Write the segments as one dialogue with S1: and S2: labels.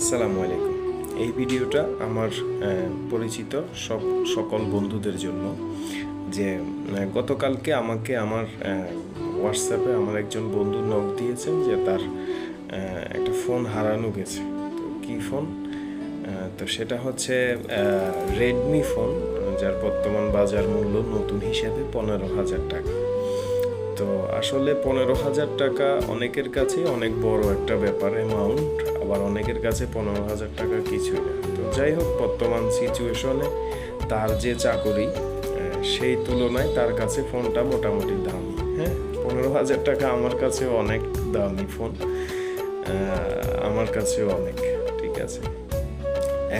S1: আসসালামু আলাইকুম। এই ভিডিওটা আমার পরিচিত সব সকল বন্ধুদের জন্য যে গতকালকে আমাকে আমার হোয়াটসঅ্যাপে আমার একজন বন্ধু নক দিয়েছেন যে তার একটা ফোন হারানো গেছে। তো কী ফোন তো সেটা হচ্ছে রেডমি ফোন যার বর্তমান বাজার মূল্য নতুন হিসেবে পনেরো হাজার টাকা। তো আসলে পনেরো হাজার টাকা অনেকের কাছে অনেক বড় একটা ব্যাপার অ্যামাউন্ট আবার অনেকের কাছে পনেরো হাজার টাকা কিছুই না। তো যাই হোক, বর্তমান সিচুয়েশনে তার যে চাকরি সেই তুলনায় তার কাছে ফোনটা মোটামুটি দামি। হ্যাঁ পনেরো হাজার টাকা আমার কাছে অনেক দামি ফোন আমার কাছেও অনেক, ঠিক আছে?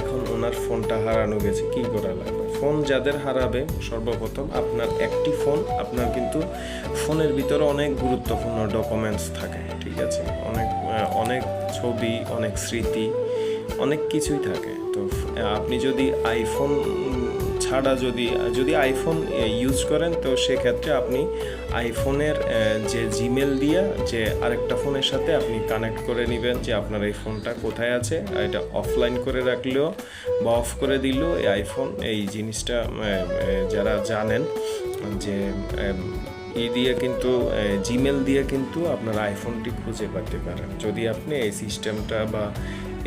S1: এখন ওনার ফোনটা হারানো গেছে, কি করা লাগবে ফোন যাদের হারাবে, সর্বপ্রথম আপনার একটি ফোন, আপনার কিন্তু ফোনের ভিতরে অনেক গুরুত্বপূর্ণ ডকুমেন্টস থাকে, ঠিক আছে? অনেক অনেক ছবি, অনেক স্মৃতি, অনেক কিছুই থাকে। তো আপনি যদি আইফোন ছাড়া যদি যদি আইফোন ইউজ করেন, তো সেক্ষেত্রে আপনি আইফোনের যে জিমেল দিয়ে যে আরেকটা ফোনের সাথে আপনি কানেক্ট করে নেবেন যে আপনার এই ফোনটা কোথায় আছে এটা অফলাইন করে রাখলেও বা অফ করে দিলেও এই আইফোন এই জিনিসটা যারা জানেন যে ই দিয়ে কিন্তু জিমেল দিয়ে কিন্তু আপনার আইফোনটি খুঁজে পেতে পারেন। যদি আপনি এই সিস্টেমটা বা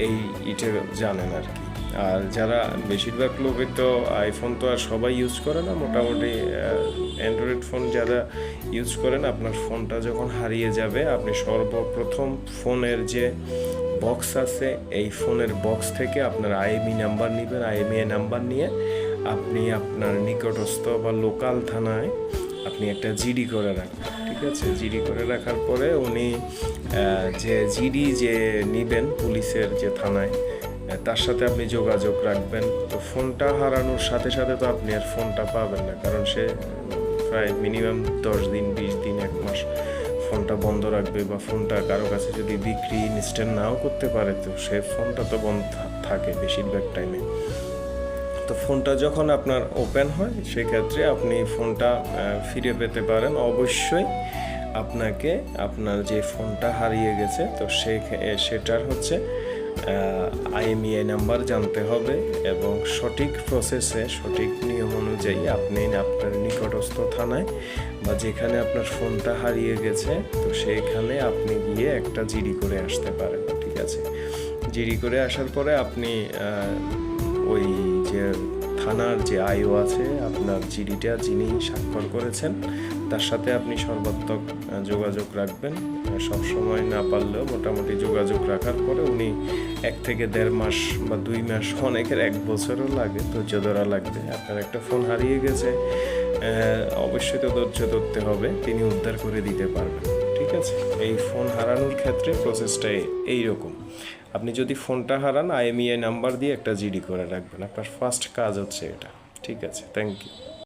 S1: এই ইটা জানেন আর কি। আর যারা বেশিরভাগ লোকে তো আইফোন তো আর সবাই ইউজ করে না, মোটামুটি অ্যান্ড্রয়েড ফোন যারা ইউজ করেন, আপনার ফোনটা যখন হারিয়ে যাবে, আপনি সর্বপ্রথম ফোনের যে বক্স আছে, এই ফোনের বক্স থেকে আপনার আইএমই নাম্বার নেবেন I M E I number নিয়ে আপনি আপনার নিকটস্থ বা লোকাল থানায় আপনি একটা জিডি করে রাখবেন, ঠিক আছে? জিডি করে রাখার পরে উনি যে জিডি যে নিবেন, পুলিশের যে থানায় তার সাথে আপনি যোগাযোগ রাখবেন। তো ফোনটা হারানোর সাথে সাথে তো আপনি আর ফোনটা পাবেন না, কারণ সে প্রায় মিনিমাম দশ দিন, বিশ দিন, এক মাস ফোনটা বন্ধ রাখবে বা ফোনটা কারও কাছে যদি বিক্রি ইনস্ট্যান্ট নাও করতে পারে, তো সে ফোনটা তো বন্ধ থাকে বেশিরভাগ টাইমে তো ফোনটা যখন আপনার ওপেন হয়, সেক্ষেত্রে আপনি ফোনটা ফিরে পেতে পারেন। অবশ্যই আপনাকে আপনার যে ফোনটা হারিয়ে গেছে, তো সে সেটার হচ্ছে আইএমইআই নাম্বার জানতে হবে এবং সঠিক প্রসেসে সঠিক নিয়ম অনুযায়ী আপনি আপনার নিকটস্থ থানায় বা যেখানে আপনার ফোনটা হারিয়ে গেছে, তো সেখানে আপনি গিয়ে একটা জিডি করে আসতে পারেন, ঠিক আছে? জিডি করে আসার পরে আপনি ওই যে থানার যে আইও আছে, আপনার জিডিটা যিনি স্বাক্ষর করেছেন, তার সাথে আপনি সর্বাত্মক যোগাযোগ রাখবেন। সব সময় না পারলেও মোটামুটি যোগাযোগ রাখার পরে উনি এক থেকে দেড় মাস বা দুই মাস অনেকের এক বছরও লাগে, ধৈর্য ধরা লাগবে। আপনার একটা ফোন হারিয়ে গেছে অবশ্যই তো ধৈর্য ধরতে হবে, তিনি উদ্ধার করে দিতে পারবেন। ঠিক আছে? এই ফোন হারানোর ক্ষেত্রে প্রসেসটা এইরকম আপনি যদি ফোনটা হারান আইএমইআই নাম্বার দিয়ে একটা জিডি করে রাখবেন। আপনার ফার্স্ট কাজ হচ্ছে এটা। ঠিক আছে? Thank you